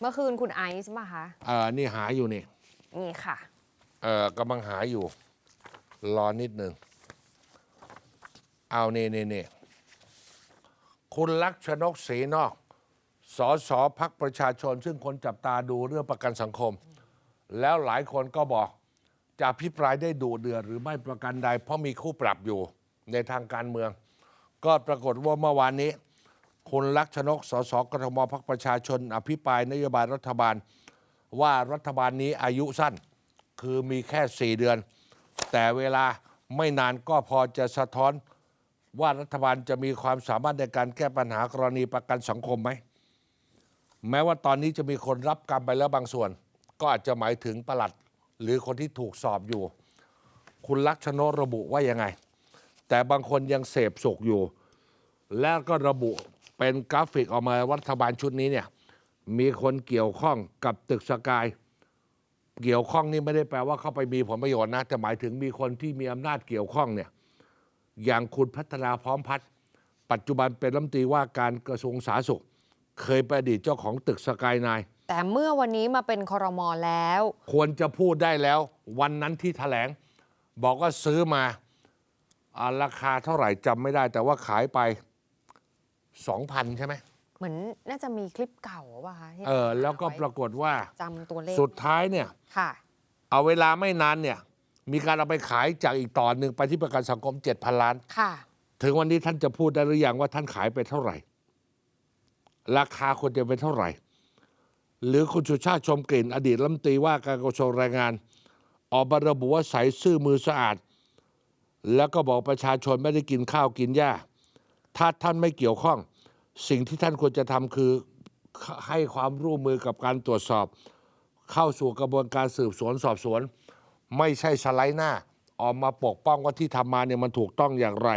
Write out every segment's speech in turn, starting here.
เมื่อคืนคุณไอซ์มาคะเออนี่หาอยู่นี่ นี่ค่ะ เออกำลังหาอยู่ รอนิดหนึ่ง เอานี่นี่นี่คุณลักษณกศรีนอกสอสอพักประชาชน ซึ่งคนจับตาดูเรื่องประกันสังคม แล้วหลายคนก็บอก จะพิปรายได้ดูเดือดหรือไม่ประกันใด เพราะมีคู่ปรับอยู่ในทางการเมือง ก็ปรากฏว่าเมื่อวานนี้ คุณลักษณกสสกทมพักประชาชน อภิปรายนโยบายรัฐบาล ว่ารัฐบาลนี้อายุสั้น คือมีแค่ 4 เดือน แต่เวลาไม่นานก็พอจะสะท้อนว่ารัฐบาลจะมีความสามารถในการแก้ปัญหากรณีประกันสังคมไหม แม้ว่าตอนนี้จะมีคนรับกรรมไปแล้วบางส่วน ก็อาจจะหมายถึงประหลัด หรือคนที่ถูกสอบอยู่ คุณลักษณะระบุว่ายังไง แต่บางคนยังเสพสุขอยู่ แล้วก็ระบุ เป็นกราฟิกออกมาว่ารัฐบาลชุดนี้เนี่ย มีคนเกี่ยวข้องกับตึกสกาย เกี่ยวข้องนี่ไม่ได้แปลว่าเข้าไปมีผลประโยชน์นะแต่หมายถึงมีคนที่มีอำนาจเกี่ยวข้องเนี่ยอย่างคุณพัฒนาพร้อมพัฒน์ปัจจุบันเป็นรัฐมนตรีว่าการกระทรวงสาธารณสุข เคยเป็นอดีตเจ้าของตึกสกายนายแต่เมื่อวันนี้มาเป็นคอรมอแล้ว ควรจะพูดได้แล้ว วันนั้นที่แถลง บอกว่าซื้อมาอ่าราคาเท่าไหร่จำไม่ได้ แต่ว่าขายไป สองพันใช่ไหมเหมือนน่าจะมีคลิปเก่าป่ะคะที่เออแล้วก็ปรากฏว่าจำตัวเลขสุดท้ายเนี่ยค่ะเอาเวลาไม่นานเนี่ย มีการเอาไปขายจากอีกต่อหนึ่งไปที่ประกันสังคมเจ็ดพันล้าน ค่ะ ถึงวันนี้ท่านจะพูดได้หรือยังว่าท่านขายไปเท่าไหร่ ราคาควรจะเป็นเท่าไหร่ หรือคุณสุชาติชมกลิ่น อดีตรัฐมนตรีว่าการกระทรวงแรงงาน ออกมาระบุว่าใส่ซื่อมือสะอาด แล้วก็บอกประชาชนไม่ได้กินข้าวกินหญ้า ถ้าท่านไม่เกี่ยวข้อง สิ่งที่ท่านควรจะทำคือให้ความร่วมมือกับการตรวจสอบ เข้าสู่กระบวนการสืบสวนสอบสวน ไม่ใช่สไลด์หน้า ออกมาปกป้องว่าที่ทำมาเนี่ยมันถูกต้องอย่างไร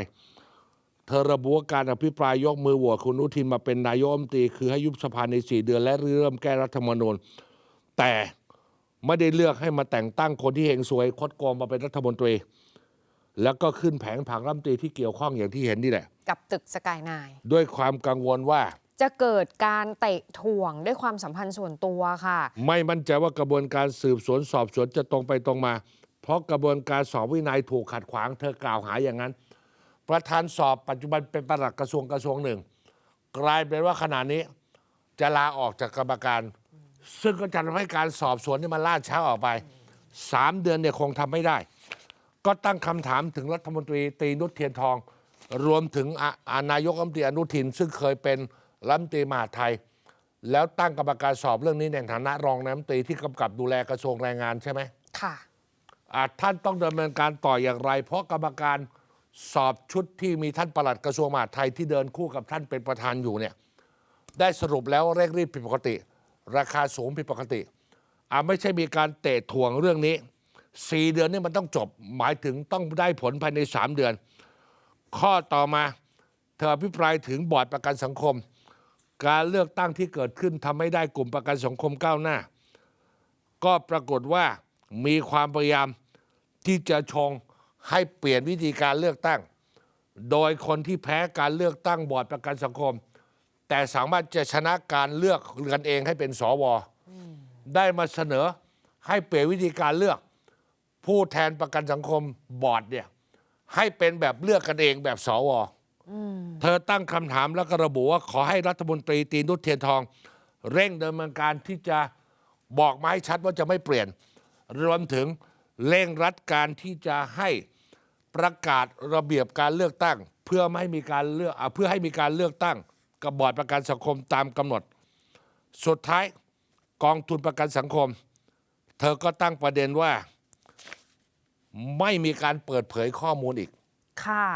เธอระบุว่าการอภิปรายยกมือโหวตคุณอุทินมาเป็นนายกรัฐมนตรีคือให้ยุบสภาใน4เดือนและเริ่มแก้รัฐธรรมนูญแต่ไม่ได้เลือกให้มาแต่งตั้งคนที่เฮงซวยคดโกงมาเป็นรัฐมนตรี แล้วก็ขึ้นแผงผังรัฐมนตรีที่เกี่ยวข้องอย่างที่เห็นนี่แหละ กับตึกสกายนายด้วยความกังวลว่า จะเกิดการเตะถ่วงด้วยความสัมพันธ์ส่วนตัวค่ะ ไม่มั่นใจว่ากระบวนการสืบสวนสอบสวนจะตรงไปตรงมา เพราะกระบวนการสอบวินัยถูกขัดขวางเธอกล่าวหาอย่างนั้น ประธานสอบปัจจุบันเป็นประหลัดกระทรวงกระทรวงหนึ่ง กลายเป็นว่าขณะนี้ จะลาออกจากกรรมการ ซึ่งก็จะทำให้การสอบสวนนี่มันล่าช้าออกไปสามเดือนเนี่ยคงทำไม่ได้ ก็ตั้งคำถามถึงรัฐมนตรีตรีนุชเทียนทอง รวมถึงอะอ่านายกรัฐมนตรีอนุทิน ซึ่งเคยเป็นรัฐมนตรีมหาดไทย แล้วตั้งกรรมการสอบเรื่องนี้ในฐานะรองนายกรัฐมนตรีที่กำกับดูแลกระทรวงแรงงานใช่ไหมค่ะอะท่านต้องดำเนินการต่ออย่างไร เพราะกรรมการสอบชุดที่มีท่านปลัดกระทรวงมหาดไทยที่เดินคู่กับท่านเป็นประธานอยู่เนี่ยได้สรุปแล้วเร่งรีบผิดปกติ ราคาสูงผิดปกติอะไม่ใช่มีการเตะถ่วงเรื่องนี้ สี่เดือนนี่มันต้องจบ หมายถึงต้องได้ผลภายในสามเดือน ข้อต่อมาเธออภิปรายถึงบอร์ดประกันสังคม การเลือกตั้งที่เกิดขึ้นทำให้ได้กลุ่มประกันสังคมก้าวหน้า ก็ปรากฏว่ามีความพยายามที่จะชงให้เปลี่ยนวิธีการเลือกตั้ง โดยคนที่แพ้การเลือกตั้งบอร์ดประกันสังคม แต่สามารถจะชนะการเลือกกันเองให้เป็นสวได้มาเสนอให้เปลี่ยนวิธีการเลือก ผู้แทนประกันสังคมบอร์ดเนี่ยให้เป็นแบบเลือกกันเองแบบสวเธอตั้งคำถามแล้วก็ระบุว่าขอให้รัฐมนตรีตีนุชเทียนทอง เร่งดำเนินการที่จะบอกมาให้ชัดว่าจะไม่เปลี่ยน รวมถึงเร่งรัดการที่จะให้ประกาศระเบียบการเลือกตั้ง เพื่อไม่ให้มีการเลือกอะเพื่อให้มีการเลือกตั้งกับบอร์ดประกันสังคมตามกำหนด สุดท้ายกองทุนประกันสังคม เธอก็ตั้งประเด็นว่า ไม่มีการเปิดเผยข้อมูลอีก ค่ะ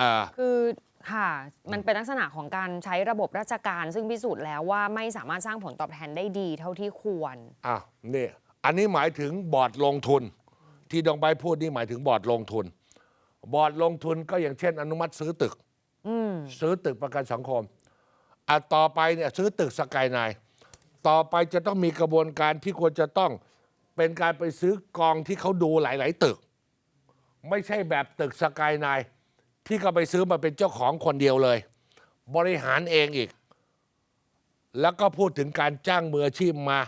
อ่า คือค่ะ มันเป็นลักษณะของการใช้ระบบราชการ ซึ่งพิสูจน์แล้วว่าไม่สามารถสร้างผลตอบแทนได้ดีเท่าที่ควรอ้าวนี่อันนี้หมายถึงบอร์ดลงทุน ที่ดองใบพูดนี่หมายถึงบอร์ดลงทุน บอร์ดลงทุนก็อย่างเช่น อนุมัติซื้อตึก อืม ซื้อตึกประกันสังคมอะต่อไปเนี่ยซื้อตึกสกายไนน์ต่อไปจะต้องมีกระบวนการที่ควรจะต้อง เป็นการไปซื้อกองที่เขาดูหลาย ๆ ตึก ไม่ใช่แบบตึกสกายไนน์ที่เขาไปซื้อมาเป็นเจ้าของคนเดียวเลย บริหารเองอีก แล้วก็พูดถึงการจ้างมืออาชีพมา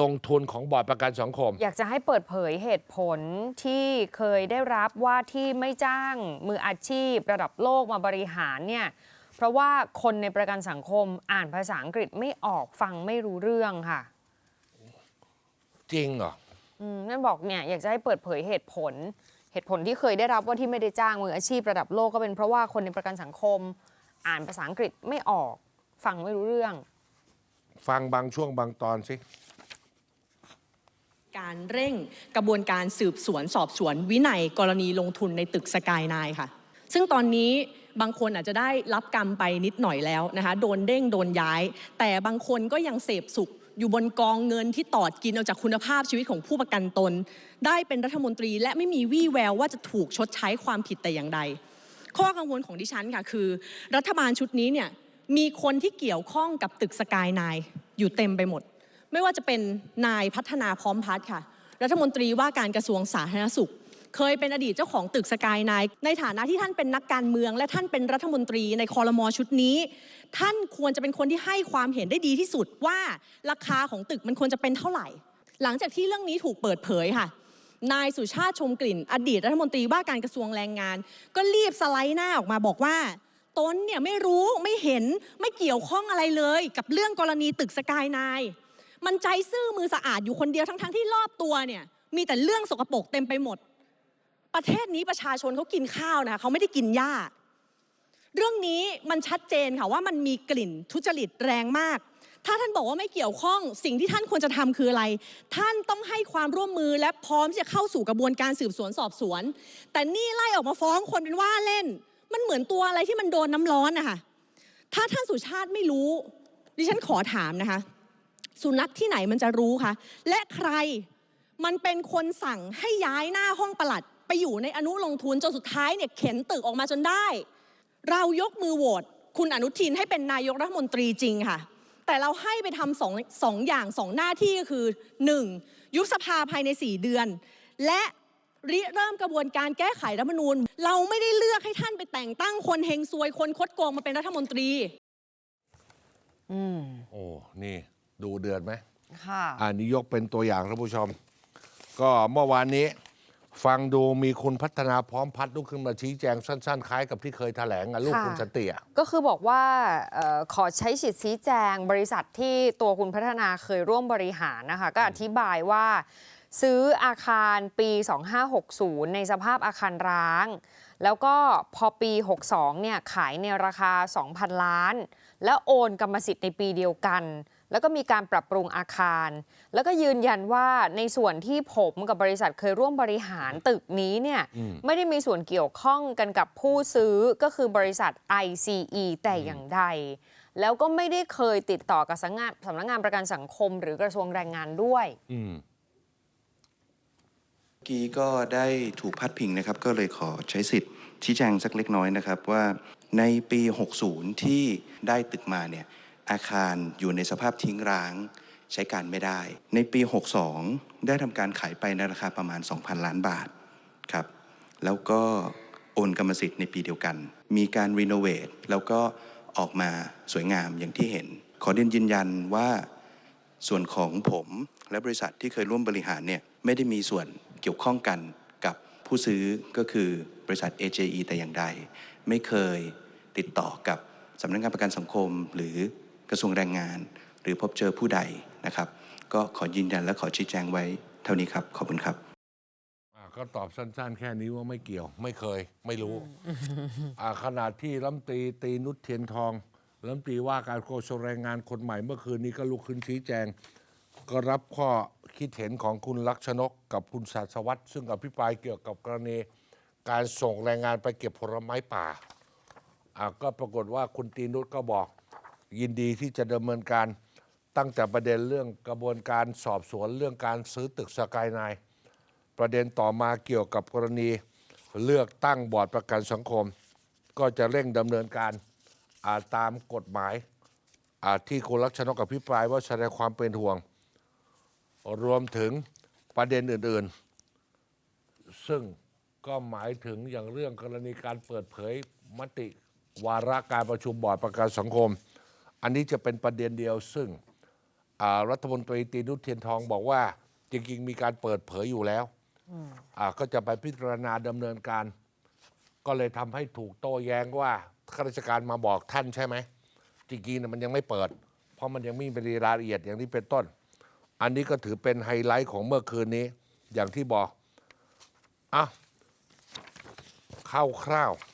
ลงทุนของบอร์ดประกันสังคม อยากจะให้เปิดเผยเหตุผลที่เคยได้รับว่าที่ไม่จ้างมืออาชีพ ระดับโลกมาบริหารเนี่ยเพราะว่าคนในประกันสังคมอ่านภาษาอังกฤษไม่ออกฟังไม่รู้เรื่องค่ะ จริงเหรออืม นั่นบอกเนี่ยอยากจะให้เปิดเผยเหตุผล เหตุผลที่เคยได้รับว่าที่ไม่ได้จ้างมืออาชีพระดับโลกก็เป็นเพราะว่าคนในประกันสังคม อ่านภาษาอังกฤษไม่ออกฟังไม่รู้เรื่อง ฟังบางช่วงบางตอนสิการเร่งกระบวนการสืบสวนสอบสวนวินัยกรณีลงทุนในตึกสกายนายค่ะ ซึ่งตอนนี้บางคนอาจจะได้รับกรรมไปนิดหน่อยแล้วนะคะ โดนเด้งโดนย้าย แต่บางคนก็ยังเสพสุข อยู่บนกองเงินที่ตอดกินเอาจากคุณภาพชีวิตของผู้ประกันตน ได้เป็นรัฐมนตรีและไม่มีวี่แววว่าจะถูกชดใช้ความผิดแต่อย่างใด ข้อกังวลของดิฉันค่ะคือ รัฐบาลชุดนี้เนี่ยมีคนที่เกี่ยวข้องกับตึกสกายนายอยู่เต็มไปหมด ไม่ว่าจะเป็นนายพัฒนาพร้อมพัฒน์ค่ะ รัฐมนตรีว่าการกระทรวงสาธารณสุข เคยเป็นอดีตเจ้าของตึกสกายนายในฐานะที่ท่านเป็นนักการเมือง และท่านเป็นรัฐมนตรีในคอรมอชุดนี้ ท่านควรจะเป็นคนที่ให้ความเห็นได้ดีที่สุดว่าราคาของตึกมันควรจะเป็นเท่าไหร่ หลังจากที่เรื่องนี้ถูกเปิดเผยค่ะนายสุชาติชมกลิ่น อดีตรัฐมนตรีว่าการกระทรวงแรงงาน ก็รีบสไลด์หน้าออกมาบอกว่า ตนเนี่ยไม่รู้ไม่เห็นไม่เกี่ยวข้องอะไรเลย กับเรื่องกรณีตึกสกายนายมันใจซื่อมือสะอาดอยู่คนเดียวทั้งๆที่รอบตัวเนี่ยมีแต่เรื่องสกปรกเต็มไปหมด ประเทศนี้ประชาชนเขากินข้าวนะเขาไม่ได้กินหญ้า เรื่องนี้มันชัดเจนค่ะว่ามันมีกลิ่นทุจริตแรงมาก ถ้าท่านบอกว่าไม่เกี่ยวข้องสิ่งที่ท่านควรจะทำคืออะไร ท่านต้องให้ความร่วมมือและพร้อมที่จะเข้าสู่กระบวนการสืบสวนสอบสวน แต่นี่ไล่ออกมาฟ้องคนเป็นว่าเล่น มันเหมือนตัวอะไรที่มันโดนน้ำร้อนนะคะถ้าท่านสุชาติไม่รู้ ดิฉันขอถามนะคะ สุนัขที่ไหนมันจะรู้คะและใครมันเป็นคนสั่งให้ย้ายหน้าห้องประหลัด ไปอยู่ในอนุลงทุนจนสุดท้ายเนี่ยเข็นตึกออกมาจนได้ เรายกมือโหวตคุณอนุทินให้เป็นนายกรัฐมนตรีจริงค่ะ แต่เราให้ไปทำสองสองอย่างสองหน้าที่ก็คือ 1. ยุบสภาภายใน 4 เดือน และริเริ่มกระบวนการแก้ไขรัฐธรรมนูญ เราไม่ได้เลือกให้ท่านไปแต่งตั้งคนเฮงซวยคนคดโกงมาเป็นรัฐมนตรี อืมโอ้นี่ ดูเดือดไหมค่ะ อันนี้ยกเป็นตัวอย่างท่านผู้ชม ก็เมื่อวานนี้ ฟังดูมีคุณพัฒนาพร้อมพัดลุกขึ้นมาชี้แจงสั้น ๆ คล้ายกับที่เคยแถลงอะลูกค่ะ คุณสนติอะก็คือบอกว่าเออขอใช้สิทธิ์ชี้แจงบริษัทที่ตัวคุณพัฒนาเคยร่วมบริหารนะคะ ก็อธิบายว่า ซื้ออาคารปี 2560 ในสภาพอาคารร้าง แล้วก็พอปี 62 เนี่ยขายในราคา 2,000 ล้าน แล้วโอนกรรมสิทธิ์ในปีเดียวกัน แล้วก็มีการปรับปรุงอาคาร แล้วก็ยืนยันว่าในส่วนที่ผมกับบริษัทเคยร่วมบริหารตึกนี้เนี่ยไม่ได้มีส่วนเกี่ยวข้องกันกับผู้ซื้อก็คือบริษัท ICE แต่อย่างใด แล้วก็ไม่ได้เคยติดต่อกับสำนักงานสำนักงานประกันสังคม หรือกระทรวงแรงงานด้วยอืมเมื่อกี้ก็ได้ถูกพัดพิงนะครับ ก็เลยขอใช้สิทธิ์ชี้แจงสักเล็กน้อยนะครับว่าในปี 60 ที่ได้ตึกมาเนี่ย อาคารอยู่ในสภาพทิ้งร้างใช้การไม่ได้ ในปี 62 ได้ทำการขายไปในราคาประมาณ 2,000 ล้านบาทครับ แล้วก็โอนกรรมสิทธิ์ในปีเดียวกัน มีการรีโนเวทแล้วก็ออกมาสวยงามอย่างที่เห็น ขอเรียนยืนยันว่าส่วนของผมและบริษัทที่เคยร่วมบริหารเนี่ยไม่ได้มีส่วนเกี่ยวข้องกันกับผู้ซื้อก็คือบริษัท AJE แต่อย่างใด ไม่เคยติดต่อกับสำนักงานประกันสังคมหรือ กระทรวงแรงงาน หรือพบเจอผู้ใดนะครับ ก็ขอยืนยันและขอชี้แจงไว้เท่านี้ครับ ขอบคุณครับอ่าก็ตอบสั้นๆ แค่นี้ว่าไม่เกี่ยว ไม่เคย ไม่รู้อ่าขนาดที่รัฐมนตรีตีนุชเทียนทองรัฐมนตรีว่าการกระทรวงแรงงานคนใหม่เมื่อคืนนี้ก็ลุกขึ้นชี้แจง ก็รับข้อคิดเห็นของคุณลักษณกกับคุณศาสวัตรซึ่งอภิปรายเกี่ยวกับกรณีการส่งแรงงานไปเก็บผลไม้ป่าอ่าก็ปรากฏว่าคุณตีนุชก็บอก ยินดีที่จะดำเนินการตั้งแต่ประเด็นเรื่องกระบวนการสอบสวนเรื่องการซื้อตึกสกายไนประเด็นต่อมาเกี่ยวกับกรณีเลือกตั้งบอร์ดประกันสังคม ก็จะเร่งดำเนินการาตามกฎหมายาที่คุณลักษณะกับพิปรายว่าแสดงความเป็นห่วง รวมถึงประเด็นอื่น ๆ ซึ่งก็หมายถึงอย่างเรื่องกรณีการเปิดเผยมติวาระการประชุมบอร์ดประกันสังคม อันนี้จะเป็นประเด็นเดียวซึ่งรัฐมนตรีตีนุชเทียนทองบอกว่า จริง ๆ มีการเปิดเผยอยู่แล้วก็จะไปพิจารณาดำเนินการ ก็เลยทำให้ถูกโต้แย้งว่าข้าราชการมาบอกท่านใช่ไหมจริงๆมันยังไม่เปิด เพราะมันยังไม่มีรายละเอียดอย่างนี้เป็นต้น อันนี้ก็ถือเป็นไฮไลท์ของเมื่อคืนนี้ อย่างที่บอกอะคร่าวๆ